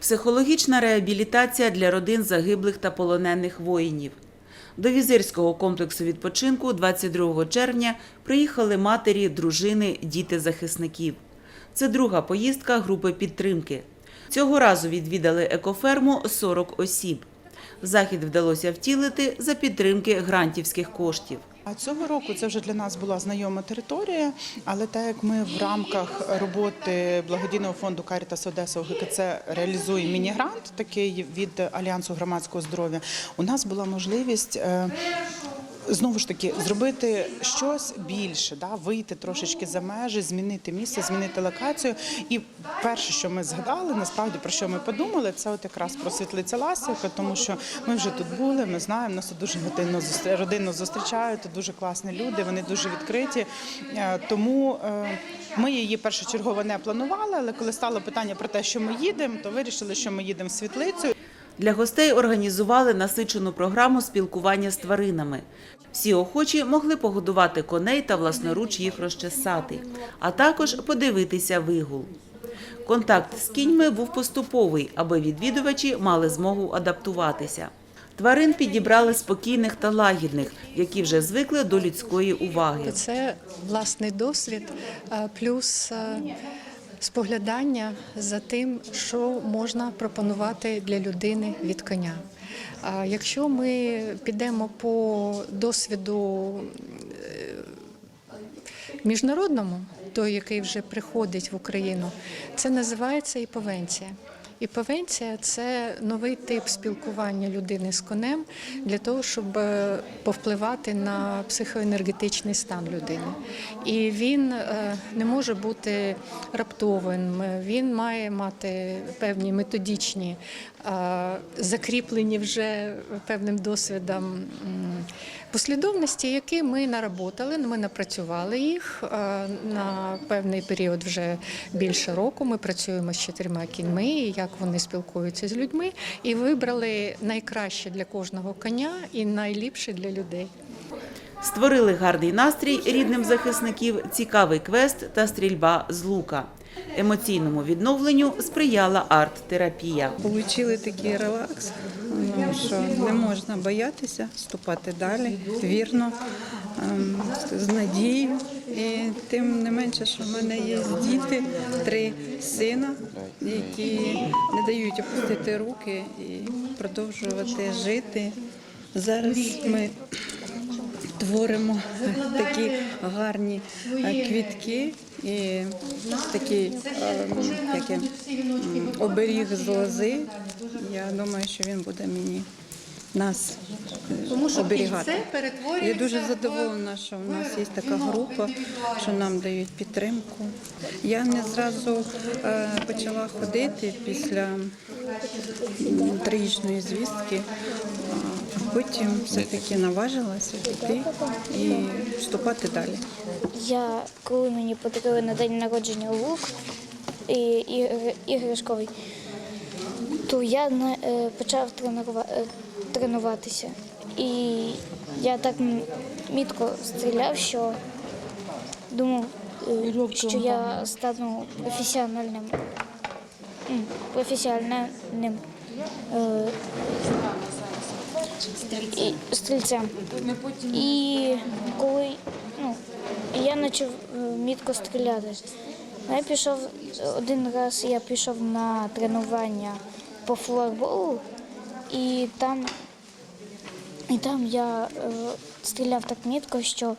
Психологічна реабілітація для родин загиблих та полонених воїнів. До візирського комплексу відпочинку 22 червня приїхали матері, дружини, діти захисників. Це друга поїздка групи підтримки. Цього разу відвідали екоферму 40 осіб. Захід вдалося втілити за підтримки грантівських коштів. Цього року це вже для нас була знайома територія, але так як ми в рамках роботи благодійного фонду Карітас Одеса ОГКЦ реалізуємо міні-грант, такий від Альянсу громадського здоров'я, у нас була можливість. Знову ж таки, зробити щось більше, да, вийти трошечки за межі, змінити місце, змінити локацію. І перше, що ми згадали, насправді про що ми подумали, це от якраз про світлиця Ласівка, тому що ми вже тут були, ми знаємо, нас тут дуже годинно родинно зустрічають, дуже класні люди, вони дуже відкриті. Е, Тому е, ми її першочергово не планували, але коли стало питання про те, що ми їдемо, то вирішили, що ми їдемо в світлицю. Для гостей організували насичену програму спілкування з тваринами. Всі охочі могли погодувати коней та власноруч їх розчесати, а також подивитися вигул. Контакт з кіньми був поступовий, аби відвідувачі мали змогу адаптуватися. Тварин підібрали спокійних та лагідних, які вже звикли до людської уваги. Це власний досвід, плюс споглядання за тим, що можна пропонувати для людини від коня. Якщо ми підемо по досвіду е, міжнародному, той, який вже приходить в Україну, це називається іповенція. Іповенція це новий тип спілкування людини з конем для того, щоб е, повпливати на психоенергетичний стан людини. І він е, не може бути раптовим, він має мати певні методичні, е, закріплені вже певним досвідом послідовності, які ми наработали, ми напрацювали їх е, на певний період вже більше року. Ми працюємо з чотирма кіньми, як вони спілкуються з людьми, і вибрали найкраще для кожного коня і найліпше для людей. Створили гарний настрій рідним захисників, цікавий квест та стрільба з лука. Емоційному відновленню сприяла арт-терапія. Получили такий релакс, ну, що не можна боятися вступати далі, вірно, ем, з надією. І тим не менше, що в мене є діти, три сина, які не дають опустити руки і продовжувати жити. Зараз ми творимо такі гарні е, квітки і такий ем, як оберіг з лози. Я думаю, що він буде мені нас е, оберігати. Я дуже задоволена, що в нас є така група, що нам дають підтримку. Я не зразу е, почала ходити після трагічної звістки. Потім все-таки наважилася піти і вступати далі. Я, коли мені подарили на день народження лук і, ігр- іграшковий, то я е, почав тренува- е, тренуватися. І я так мітко стріляв, що думав, е, що я стану професіональним, професіональним е, і стрільцем. І коли ну, я почав е, мітко стріляти, я пішов один раз, я пішов на тренування по флорболу, і там, і там я е, стріляв так мітко, що,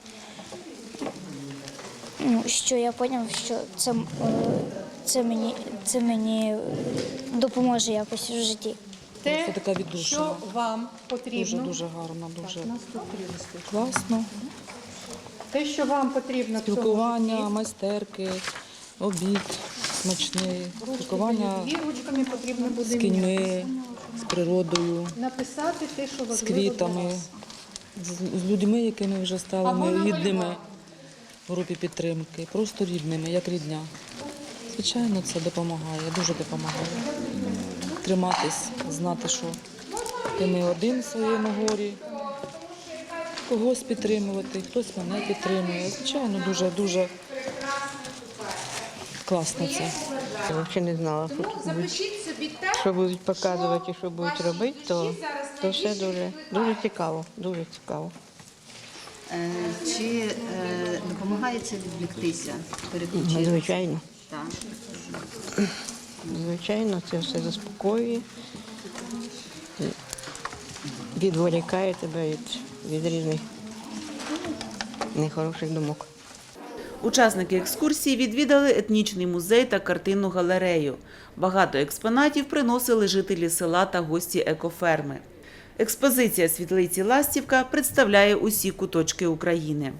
ну, що я зрозумів, що це, е, це, мені, це мені допоможе якось в житті. Те, Це така віддушина. що вам потрібно, Дуже дуже гарно, дуже класно. те, що вам потрібно в цьому Спілкування, житті. майстерки, обід смачний, спілкування Дві ручками потрібно буде з кіньми, з природою, написати те, що з для квітами, вас. з, з людьми, якими вже стали ми рідними в групі підтримки, просто рідними, як рідня. Звичайно, це допомагає, дуже допомагає. Триматись, знати, що ти не один в своєму горі, когось підтримувати, хтось мене підтримує. Звичайно, дуже дуже класно це. Я взагалі не знала, що тут те, що будуть показувати і що будуть робити, то, то все дуже, дуже цікаво, дуже цікаво. Е, Чи е, допомагає це відвліктися, переключитися? Звичайно. Так. Звичайно, це все заспокоює, відволікає тебе від, від різних нехороших думок. Учасники екскурсії відвідали етнічний музей та картинну галерею. Багато експонатів приносили жителі села та гості екоферми. Експозиція світлиці Ластівка представляє усі куточки України.